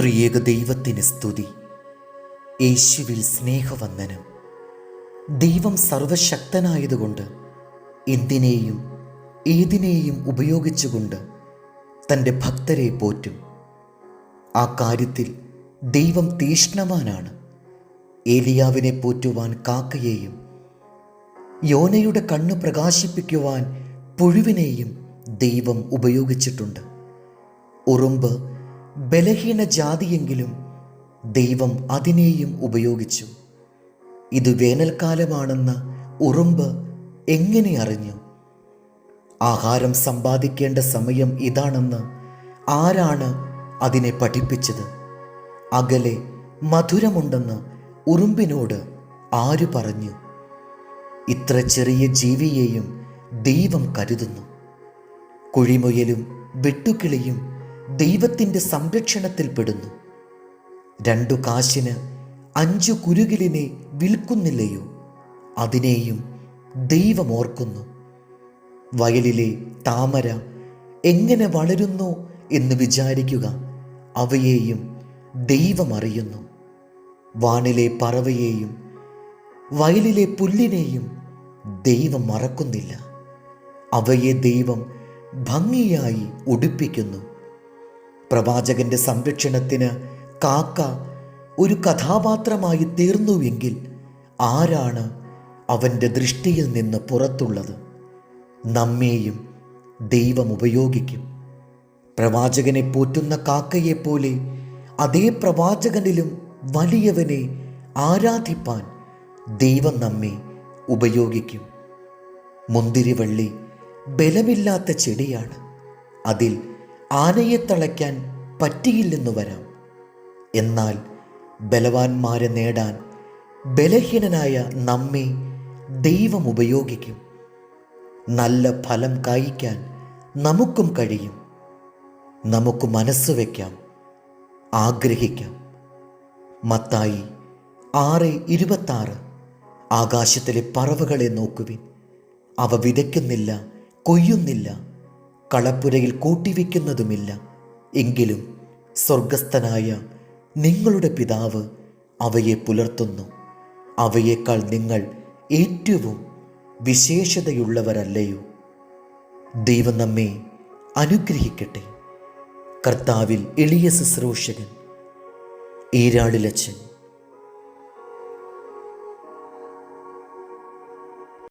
ത്രിയേക ദൈവത്തിന് സ്തുതി. യേശുവിൽ സ്നേഹവന്ദനം. ദൈവം സർവശക്തനായതുകൊണ്ട് എന്തിനേയും ഏതിനേയും ഉപയോഗിച്ചുകൊണ്ട് തന്റെ ഭക്തരെ പോറ്റും. ആ കാര്യത്തിൽ ദൈവം തീഷ്ണവാനാണ് ഏലിയാവിനെ പോറ്റുവാൻ കാക്കയെയും യോനയുടെ കണ്ണ് പ്രകാശിപ്പിക്കുവാൻ പുഴുവിനെയും ദൈവം ഉപയോഗിച്ചിട്ടുണ്ട്. ഉറുമ്പ് ബലഹീന ജാതിയെങ്കിലും ദൈവം അതിനെയും ഉപയോഗിച്ചു. ഇത് വേനൽക്കാലമാണെന്ന ഉറുമ്പ് എങ്ങനെ അറിഞ്ഞു? ആഹാരം സമ്പാദിക്കേണ്ട സമയം ഇതാണെന്ന് ആരാണ് അതിനെ പഠിപ്പിച്ചത്? അകലെ മധുരമുണ്ടെന്ന് ഉറുമ്പിനോട് ആര് പറഞ്ഞു? ഇത്ര ചെറിയ ജീവിയെയും ദൈവം കരുതുന്നു. കുഴിമുയലും വെട്ടുക്കിളിയും ദൈവത്തിന്റെ സംരക്ഷണത്തിൽപ്പെടുന്നു രണ്ടു കാശിന് അഞ്ചു കുരുകിലിനെ വിൽക്കുന്നില്ലയോ? അതിനെയും ദൈവം ഓർക്കുന്നു. വയലിലെ താമര എങ്ങനെ വളരുന്നു എന്ന് വിചാരിക്കുക. അവയെയും ദൈവം അറിയുന്നു. വാനിലെ പറവയെയും വയലിലെ പുല്ലിനെയും ദൈവം മറക്കുന്നില്ല. അവയെ ദൈവം ഭംഗിയായി ഉടുപ്പിക്കുന്നു. പ്രവാചകന്റെ സംരക്ഷണത്തിന് കാക്ക ഒരു കഥാപാത്രമായി തീർന്നുവെങ്കിൽ ആരാണ് അവന്റെ ദൃഷ്ടിയിൽ നിന്ന് പുറത്തുള്ളത്? നമ്മെയും ദൈവം ഉപയോഗിക്കും. പ്രവാചകനെ പോറ്റുന്ന കാക്കയെപ്പോലെ അതേ പ്രവാചകനിലും വലിയവനെ ആരാധിപ്പാൻ ദൈവം നമ്മെ ഉപയോഗിക്കും. മുന്തിരിവള്ളി ബലമില്ലാത്ത ചെടിയാണ്. അതിൽ ആനയെ തളയ്ക്കാൻ പറ്റിയില്ലെന്നു വരാം. എന്നാൽ ബലവാന്മാരെ നേടാൻ ബലഹീനനായ നമ്മെ ദൈവം ഉപയോഗിക്കും. നല്ല ഫലം കായ്ക്കാൻ നമുക്കും കഴിയും. നമുക്ക് മനസ്സ് വയ്ക്കാം ആഗ്രഹിക്കാം. മത്തായി ആറ് ഇരുപത്താറ്. ആകാശത്തിലെ പറവകളെ നോക്കുവിൻ. അവ വിതയ്ക്കുന്നില്ല കൊയ്യുന്നില്ല. കളപ്പുരയിൽ കൂട്ടിവെക്കുന്നതുമില്ല. എങ്കിലും സ്വർഗസ്ഥനായ നിങ്ങളുടെ പിതാവ് അവയെ പുലർത്തുന്നു. അവയേക്കാൾ നിങ്ങൾ ഏറ്റവും വിശേഷതയുള്ളവരല്ലയോ? ദൈവം നമ്മെ അനുഗ്രഹിക്കട്ടെ. കർത്താവിൽ എളിയ ശുശ്രൂഷകൻ ഈരാളിലച്ചൻ